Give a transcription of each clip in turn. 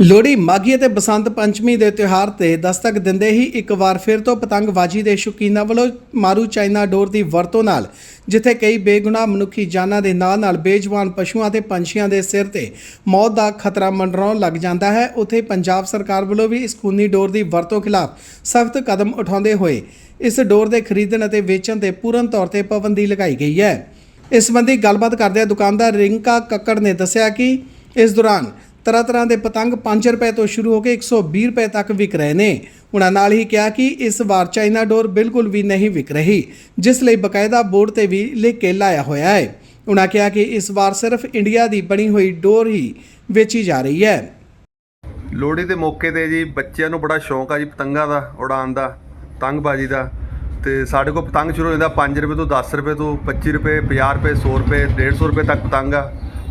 ਲੋਹੜੀ ਮਾਘੀ ਅਤੇ ਬਸੰਤ ਪੰਚਮੀ ਦੇ ਤਿਉਹਾਰ ਤੇ ਦਸਤਕ ਦਿੰਦੇ ਹੀ ਇੱਕ ਵਾਰ ਫਿਰ ਤੋਂ ਪਤੰਗਬਾਜ਼ੀ ਦੇ ਸ਼ੌਕੀਨਾਂ ਵੱਲੋਂ ਮਾਰੂ ਚਾਈਨਾ ਡੋਰ ਦੀ ਵਰਤੋਂ ਨਾਲ, ਜਿੱਥੇ ਕਈ ਬੇਗੁਨਾਹ ਮਨੁੱਖੀ ਜਾਨਾਂ ਦੇ ਨਾਲ ਨਾਲ ਬੇਜਵਾਨ ਪਸ਼ੂਆਂ ਤੇ ਪੰਛੀਆਂ ਦੇ ਸਿਰ ਤੇ ਮੌਤ ਦਾ ਖਤਰਾ ਮੰਡਰਾਉਣ ਲੱਗ ਜਾਂਦਾ ਹੈ। ਉੱਥੇ ਪੰਜਾਬ ਸਰਕਾਰ ਵੱਲੋਂ ਵੀ ਇਸ ਖੂਨੀ ਡੋਰ ਦੀ ਵਰਤੋਂ ਖਿਲਾਫ ਸਖਤ ਕਦਮ ਉਠਾਉਂਦੇ ਹੋਏ ਇਸ ਡੋਰ ਦੇ ਖਰੀਦਣ ਅਤੇ ਵੇਚਣ ਤੇ ਪੂਰਨ ਤੌਰ ਤੇ ਪਾਬੰਦੀ ਲਗਾਈ ਗਈ ਹੈ। ਇਸ ਸੰਬੰਧੀ ਗੱਲਬਾਤ ਕਰਦਿਆਂ ਦੁਕਾਨਦਾਰ ਰਿੰਕਾ ਕੱਕੜ ਨੇ ਦੱਸਿਆ ਕਿ ਇਸ ਦੌਰਾਨ ਤਰ੍ਹਾਂ ਤਰ੍ਹਾਂ ਦੇ ਪਤੰਗ 5 ਰੁਪਏ ਤੋਂ ਸ਼ੁਰੂ ਹੋ ਕੇ 120 ਰੁਪਏ ਤੱਕ ਵਿਕ ਰਹੇ ਨੇ। ਉਹਨਾਂ ਨਾਲ ਹੀ ਕਿਹਾ ਕਿ ਇਸ ਵਾਰ ਚਾਈਨਾ ਡੋਰ ਬਿਲਕੁਲ ਵੀ ਨਹੀਂ ਵਿਕ ਰਹੀ, ਜਿਸ ਲਈ ਬਕਾਇਦਾ ਬੋਰਡ ਤੇ ਵੀ ਲਿਖ ਕੇ ਲਾਇਆ ਹੋਇਆ ਹੈ। ਉਹਨਾਂ ਕਿਹਾ ਕਿ ਇਸ ਵਾਰ ਸਿਰਫ ਇੰਡੀਆ ਦੀ ਬਣੀ ਹੋਈ ਡੋਰ ਹੀ ਵੇਚੀ ਜਾ ਰਹੀ ਹੈ। ਲੋਹੜੀ ਦੇ ਮੌਕੇ ਤੇ ਜੀ ਬੱਚਿਆਂ ਨੂੰ ਬੜਾ ਸ਼ੌਂਕ ਆ ਜੀ ਪਤੰਗਾਂ ਦਾ, ਉਡਾਉਣ ਦਾ, ਪਤੰਗਬਾਜ਼ੀ ਦਾ। ਤੇ ਸਾਡੇ ਕੋਲ ਪਤੰਗ ਸ਼ੁਰੂ ਹੋ ਜਾਂਦਾ 5 ਰੁਪਏ ਤੋਂ 10 ਰੁਪਏ ਤੋਂ 25 ਰੁਪਏ 50 ਰੁਪਏ 100 ਰੁਪਏ 150 ਰੁਪਏ ਤੱਕ ਪਤੰਗ ਆ।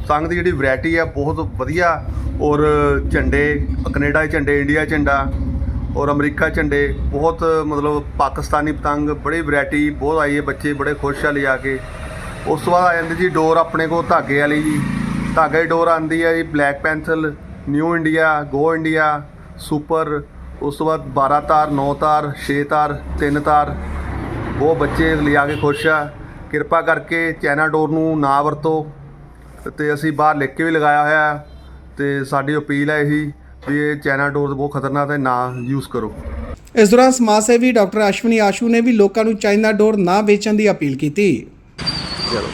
ਪਤੰਗ ਦੀ ਜਿਹੜੀ ਵੈਰਾਈਟੀ ਆ, ਬਹੁਤ ਵਧੀਆ। ਔਰ ਝੰਡੇ, ਕੈਨੇਡਾ ਦੇ ਝੰਡੇ, ਇੰਡੀਆ ਝੰਡਾ, ਔਰ ਅਮਰੀਕਾ ਝੰਡੇ, ਬਹੁਤ ਮਤਲਬ ਪਾਕਿਸਤਾਨੀ ਪਤੰਗ, ਬੜੀ ਵੈਰਾਈਟੀ ਬਹੁਤ ਆਈ ਹੈ ਬੱਚੇ, ਬੜੇ ਖੁਸ਼ ਆ ਲਿਆ ਕੇ। ਉਸ ਤੋਂ ਬਾਅਦ ਆ ਜਾਂਦੀ ਜੀ ਡੋਰ ਆਪਣੇ ਕੋਲ ਧਾਗੇ ਵਾਲੀ ਜੀ। ਧਾਗੇ ਡੋਰ ਆਂਦੀ ਹੈ ਜੀ Black Panther New India Go India Super ਉਸ ਤੋਂ ਬਾਅਦ 12 ਤਾਰ 9 ਤਾਰ 6 ਤਾਰ 3 ਤਾਰ। ਬਹੁਤ ਬੱਚੇ ਲਿਆ ਕੇ ਖੁਸ਼ ਆ। ਕਿਰਪਾ ਕਰਕੇ ਚਾਈਨਾ ਡੋਰ ਨੂੰ ਨਾ ਵਰਤੋ। ਤੇ ਅਸੀਂ ਬਾਹਰ ਲਿਖ ਕੇ ਵੀ ਲਗਾਇਆ ਹੋਇਆ ਹੈ ਤੇ ਸਾਡੀ ਅਪੀਲ ਹੈ ਇਹੀ ਵੀ ਇਹ ਚਾਈਨਾ ਡੋਰ ਬਹੁਤ ਖਤਰਨਾਕ ਹੈ ਨਾ ਯੂਜ਼ ਕਰੋ। ਇਸ ਦੌਰਾਨ ਸਮਾਜ ਸੇਵੀ ਡਾਕਟਰ ਅਸ਼ਵਨੀ ਆਸ਼ੂ ਨੇ ਵੀ ਲੋਕਾਂ ਨੂੰ ਚਾਈਨਾ ਡੋਰ ਨਾ ਵੇਚਣ ਦੀ ਅਪੀਲ ਕੀਤੀ। ਚਲੋ।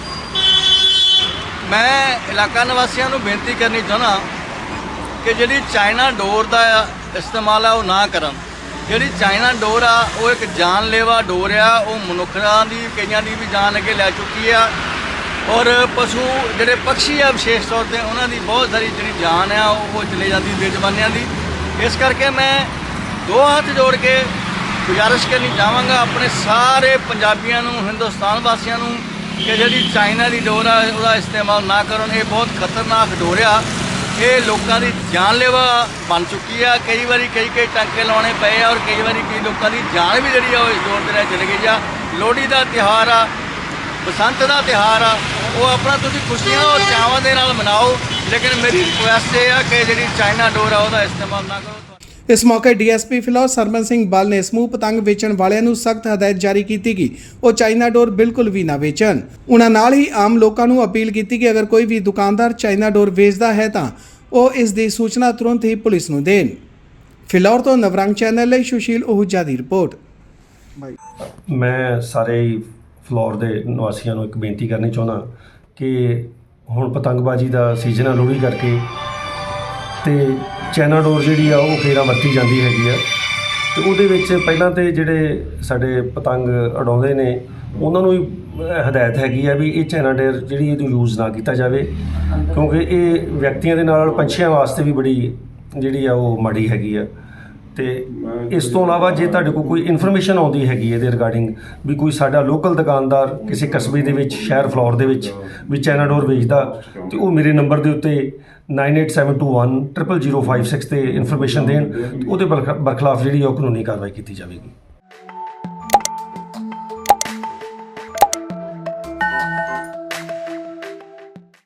ਮੈਂ ਇਲਾਕਾ ਨਿਵਾਸੀਆਂ ਨੂੰ ਬੇਨਤੀ ਕਰਨੀ ਚਾਹਨਾ ਕਿ ਜਿਹੜੀ ਚਾਈਨਾ ਡੋਰ ਦਾ ਇਸਤੇਮਾਲ ਆ ਉਹ ਨਾ ਕਰਨ। ਜਿਹੜੀ ਚਾਈਨਾ ਡੋਰ ਆ ਉਹ ਇੱਕ ਜਾਨਲੇਵਾ ਡੋਰ ਆ ਉਹ ਮਨੁੱਖਾਂ ਦੀ ਕਈਆਂ ਦੀ ਵੀ ਜਾਨ ਅੱਗੇ ਲੈ ਚੁੱਕੀ ਆ। ਔਰ ਪਸ਼ੂ ਜਿਹੜੇ ਪੰਛੀ ਆ ਵਿਸ਼ੇਸ਼ ਤੌਰ ਤੇ ਉਹਨਾਂ ਦੀ ਬਹੁਤ ਸਾਰੀ ਜਿਹੜੀ ਜਾਨ ਆ, ਉਹ ਚਲੇ ਜਾਂਦੀ ਬੇਜ਼ਬਾਨਿਆਂ ਦੀ। ਇਸ ਕਰਕੇ ਮੈਂ ਦੋ ਹੱਥ ਜੋੜ ਕੇ ਗੁਜ਼ਾਰਿਸ਼ ਕਰਨੀ ਚਾਹਾਂਗਾ ਆਪਣੇ ਸਾਰੇ ਪੰਜਾਬੀਆਂ ਨੂੰ, ਹਿੰਦੁਸਤਾਨ ਵਾਸੀਆਂ ਨੂੰ ਕਿ ਜਿਹੜੀ ਚਾਈਨਾ ਦੀ ਡੋਰ ਆ, ਉਹਦਾ ਇਸਤੇਮਾਲ ਨਾ ਕਰਨ। ਇਹ ਬਹੁਤ ਖਤਰਨਾਕ ਡੋਰ ਆ। ਇਹ ਲੋਕਾਂ ਦੀ ਜਾਨਲੇਵਾ ਬਣ ਚੁੱਕੀ ਆ। ਕਈ ਵਾਰੀ ਕਈ ਕਈ ਟਾਂਕੇ ਲਾਉਣੇ ਪਏ ਆ ਔਰ ਕਈ ਵਾਰੀ ਕਈ ਲੋਕਾਂ ਦੀ ਜਾਨ ਵੀ ਜਿਹੜੀ ਆ, ਉਹ ਇਸ ਡੋਰ ਦੇ ਨਾਲ ਚਲੀ ਗਈ ਆ। ਲੋਹੜੀ ਦਾ ਤਿਉਹਾਰ ਆ। ਬਸੰਤ ਦਾ ਤਿਉਹਾਰ ਆ ਉਹ ਆਪਣਾ ਤੁਸੀਂ ਖੁਸ਼ੀਆਂ ਔਰ ਚਾਵਾਂ ਦੇ ਨਾਲ ਮਨਾਓ ਲੇਕਿਨ ਮੇਰੀ ਰਿਕੁਐਸਟ ਇਹ ਆ ਕਿ ਜਿਹੜੀ ਚਾਈਨਾ ਡੋਰ ਆ ਉਹਦਾ ਇਸਤੇਮਾਲ ਨਾ ਕਰੋ ਇਸ ਮੌਕੇ ਡੀਐਸਪੀ ਫਿਲੌਰ ਸਰਮਨ ਸਿੰਘ ਬਲ ਨੇ ਸਮੂਹ ਪਤੰਗ ਵੇਚਣ ਵਾਲਿਆਂ ਨੂੰ ਸਖਤ ਹਦਾਇਤ ਜਾਰੀ ਕੀਤੀ ਕਿ ਉਹ ਚਾਈਨਾ ਡੋਰ ਬਿਲਕੁਲ ਵੀ ਨਾ ਵੇਚਣ। ਉਹਨਾਂ ਨਾਲ ਹੀ ਆਮ ਲੋਕਾਂ ਨੂੰ ਅਪੀਲ ਕੀਤੀ ਕਿ ਅਗਰ ਕੋਈ ਵੀ ਦੁਕਾਨਦਾਰ ਚਾਈਨਾ ਡੋਰ ਵੇਚਦਾ ਹੈ ਤਾਂ ਉਹ ਇਸ ਦੀ ਸੂਚਨਾ ਤੁਰੰਤ ਹੀ ਪੁਲਿਸ ਨੂੰ ਦੇਣ। ਫਿਲੌਰ ਤੋਂ ਨਵਰੰਗ ਚੈਨਲ ਲਈ ਸੁਸ਼ੀਲ ਉਹੂਜਾ ਦੀ ਰਿਪੋਰਟ। ਮੈਂ ਸਾਰੇ ਫਲੋਰ ਦੇ ਨਿਵਾਸੀਆਂ ਨੂੰ ਇੱਕ ਬੇਨਤੀ ਕਰਨੀ ਚਾਹੁੰਦਾ ਕਿ ਹੁਣ ਪਤੰਗਬਾਜ਼ੀ ਦਾ ਸੀਜ਼ਨ ਆ ਲੋਹੜੀ ਕਰਕੇ ਤੇ ਚਾਈਨਾ ਡੋਰ ਜਿਹੜੀ ਆ ਉਹ ਫੇਰਾ ਵਰਤੀ ਜਾਂਦੀ ਹੈਗੀ ਆ। ਤੇ ਉਹਦੇ ਵਿੱਚ ਪਹਿਲਾਂ ਤੇ ਜਿਹੜੇ ਸਾਡੇ ਪਤੰਗ ਉਡਾਉਂਦੇ ਨੇ, ਉਹਨਾਂ ਨੂੰ ਵੀ ਹਦਾਇਤ ਹੈਗੀ ਆ ਵੀ ਇਹ ਚਾਈਨਾ ਡੋਰ ਜਿਹੜੀ ਇਹਨੂੰ ਯੂਜ਼ ਨਾ ਕੀਤਾ ਜਾਵੇ, ਕਿਉਂਕਿ ਇਹ ਵਿਅਕਤੀਆਂ ਦੇ ਨਾਲ ਪੰਛੀਆਂ ਵਾਸਤੇ ਵੀ ਬੜੀ ਜਿਹੜੀ ਆ ਉਹ ਮਾੜੀ ਹੈਗੀ ਆ। ਤੇ ਇਸ ਤੋਂ ਇਲਾਵਾ ਜੇ ਤੁਹਾਡੇ ਕੋਲ ਕੋਈ ਇਨਫੋਰਮੇਸ਼ਨ ਆਉਂਦੀ ਹੈਗੀ ਇਹਦੇ ਰਿਗਾਰਡਿੰਗ ਵੀ ਕੋਈ ਸਾਡਾ ਲੋਕਲ ਦੁਕਾਨਦਾਰ ਕਿਸੇ ਕਸਬੇ ਦੇ ਵਿੱਚ, ਸ਼ਹਿਰ ਫਲੋਰ ਦੇ ਵਿੱਚ ਵੀ ਚੈਨਾਡੋਰ ਵੇਚਦਾ, ਤੇ ਉਹ ਮੇਰੇ ਨੰਬਰ ਦੇ ਉੱਤੇ 9872100056 ਤੇ ਇਨਫੋਰਮੇਸ਼ਨ ਦੇਣ ਤੇ ਉਹਦੇ ਬਰਖ- ਬਰਖਲਾਫ ਜਿਹੜੀ ਉਹ ਕਾਨੂੰਨੀ ਕਾਰਵਾਈ ਕੀਤੀ ਜਾਵੇਗੀ।